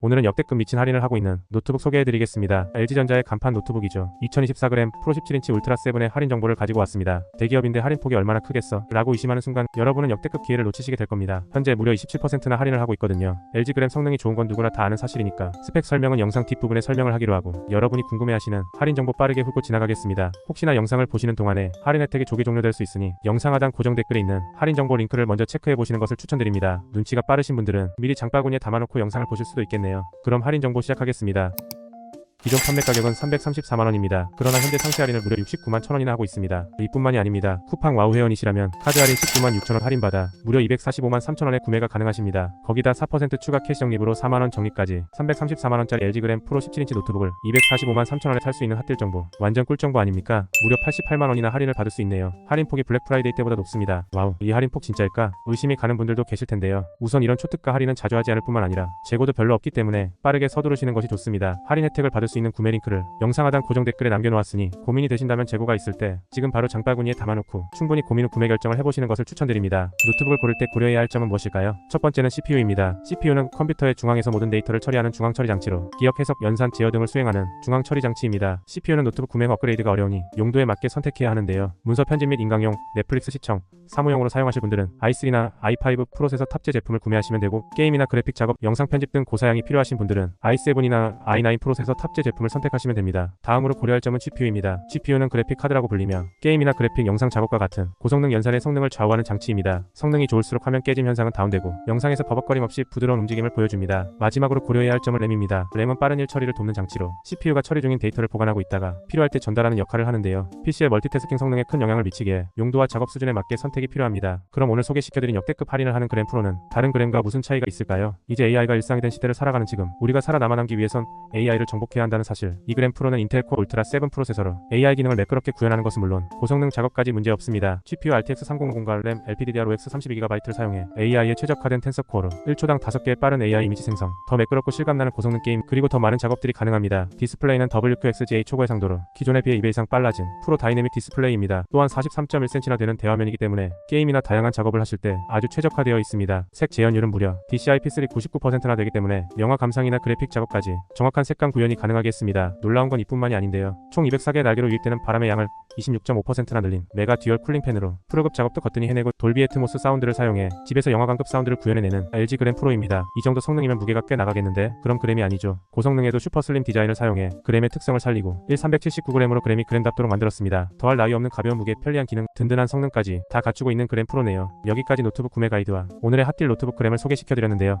오늘은 역대급 미친 할인을 하고 있는 노트북 소개해드리겠습니다. LG전자의 간판 노트북이죠. 2024g 프로 17인치 울트라 7의 할인 정보를 가지고 왔습니다. 대기업인데 할인폭이 얼마나 크겠어? 라고 의심하는 순간 여러분은 역대급 기회를 놓치시게 될 겁니다. 현재 무려 27%나 할인을 하고 있거든요. LG 그램 성능이 좋은 건 누구나 다 아는 사실이니까 스펙 설명은 영상 뒷부분에 설명을 하기로 하고 여러분이 궁금해하시는 할인 정보 빠르게 훑고 지나가겠습니다. 혹시나 영상을 보시는 동안에 할인 혜택이 조기 종료될 수 있으니 영상 하단 고정 댓글에 있는 할인 정보 링크를 먼저 체크해 보시는 것을 추천드립니다. 눈치가 빠르신 분들은 미리 장바구니에 담아놓고 영상을 보실 수도 있겠네요. 그럼 할인 정보 시작하겠습니다. 기존 판매 가격은 334만원입니다. 그러나 현재 상세 할인을 무려 69만 1천원이나 하고 있습니다. 이뿐만이 아닙니다. 쿠팡 와우 회원이시라면 카드 할인 19만 6천원 할인받아 무려 245만 3천원에 구매가 가능하십니다. 거기다 4% 추가 캐시 적립으로 4만원 적립까지 334만원짜리 LG 그램 프로 17인치 노트북을 245만 3천원에 살 수 있는 핫딜 정보. 완전 꿀 정보 아닙니까? 무려 88만원이나 할인을 받을 수 있네요. 할인폭이 블랙 프라이데이 때보다 높습니다. 와우, 이 할인폭 진짜일까? 의심이 가는 분들도 계실 텐데요. 우선 이런 초특가 할인은 자주 하지 않을 뿐만 아니라 재고도 별로 없기 때문에 빠르게 서두르시는 것이 좋습니다. 할인 혜택을 받을 수 있는 구매 링크를 영상 하단 고정 댓글에 남겨놓았으니 고민이 되신다면 재고가 있을 때 지금 바로 장바구니에 담아놓고 충분히 고민 후 구매 결정을 해보시는 것을 추천드립니다. 노트북을 고를 때 고려해야 할 점은 무엇일까요? 첫 번째는 CPU입니다. CPU는 컴퓨터의 중앙에서 모든 데이터를 처리하는 중앙 처리 장치로 기억, 해석, 연산, 제어 등을 수행하는 중앙 처리 장치입니다. CPU는 노트북 구매 후 업그레이드가 어려우니 용도에 맞게 선택해야 하는데요. 문서 편집 및 인강용, 넷플릭스 시청, 사무용으로 사용하실 분들은 i3나 i5 프로세서 탑재 제품을 구매하시면 되고 게임이나 그래픽 작업, 영상 편집 등 고사양이 필요하신 분들은 i7이나 i9 프로세서 탑재 제품을 선택하시면 됩니다. 다음으로 고려할 점은 GPU입니다. GPU는 그래픽 카드라고 불리며 게임이나 그래픽 영상 작업과 같은 고성능 연산의 성능을 좌우하는 장치입니다. 성능이 좋을수록 화면 깨짐 현상은 다운되고 영상에서 버벅거림 없이 부드러운 움직임을 보여줍니다. 마지막으로 고려해야 할 점은 램입니다. 램은 빠른 일 처리를 돕는 장치로 CPU가 처리 중인 데이터를 보관하고 있다가 필요할 때 전달하는 역할을 하는데요. PC의 멀티태스킹 성능에 큰 영향을 미치기에 용도와 작업 수준에 맞게 선택이 필요합니다. 그럼 오늘 소개시켜드린 역대급 할인을 하는 그램 프로는 다른 그램과 무슨 차이가 있을까요? 이제 AI가 일상이 된 시대를 살아가는 지금 우리가 살아 남아남기 위해선 AI를 정복해야 한다는 사실. 이 그램 프로는 인텔 코어 울트라 7 프로세서로 AI 기능을 매끄럽게 구현하는 것은 물론 고성능 작업까지 문제 없습니다. GPU RTX 3050과 램 LPDDR5X 32GB를 사용해 AI에 최적화된 텐서 코어로 1초당 5개의 빠른 AI 이미지 생성, 더 매끄럽고 실감나는 고성능 게임, 그리고 더 많은 작업들이 가능합니다. 디스플레이는 WQXGA 초고해 상도로 기존에 비해 2배 이상 빨라진 프로 다이내믹 디스플레이입니다. 또한 43.1cm나 되는 대화면이기 때문에 게임이나 다양한 작업을 하실 때 아주 최적화되어 있습니다. 색 재현율은 무려 DCI-P3 99%나 되기 때문에 영화 감상이나 그래픽 작업까지 정확한 색감 구현이 가능 했습니다. 놀라운 건 이뿐만이 아닌데요. 총 204개의 날개로 유입되는 바람의 양을 26.5%나 늘린 메가 듀얼 쿨링 팬으로 프로급 작업도 거뜬히 해내고 돌비 애트모스 사운드를 사용해 집에서 영화관급 사운드를 구현해내는 LG 그램 프로입니다. 이 정도 성능이면 무게가 꽤 나가겠는데 그럼 그램이 아니죠. 고성능에도 슈퍼 슬림 디자인을 사용해 그램의 특성을 살리고 1 379g으로 그램이 그램답도록 만들었습니다. 더할 나위 없는 가벼운 무게, 편리한 기능, 든든한 성능까지 다 갖추고 있는 그램 프로네요. 여기까지 노트북 구매 가이드와 오늘의 핫딜 노트북 그램을 소개시켜드렸는데요.